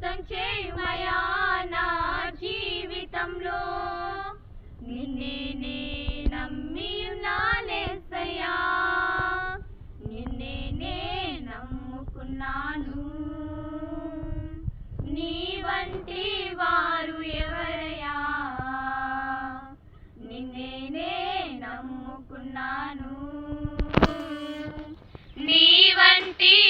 అద్భుతం చేయమయా నా జీవితంలో? నిన్నే నే నమ్మి నాలేసయా నిన్నే నే నమ్ముకున్నాను. నీ వంటి వారు ఎవరయా నిన్నే నే నమ్ముకున్నాను. నీ వంటి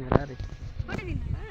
Nadar. Voy.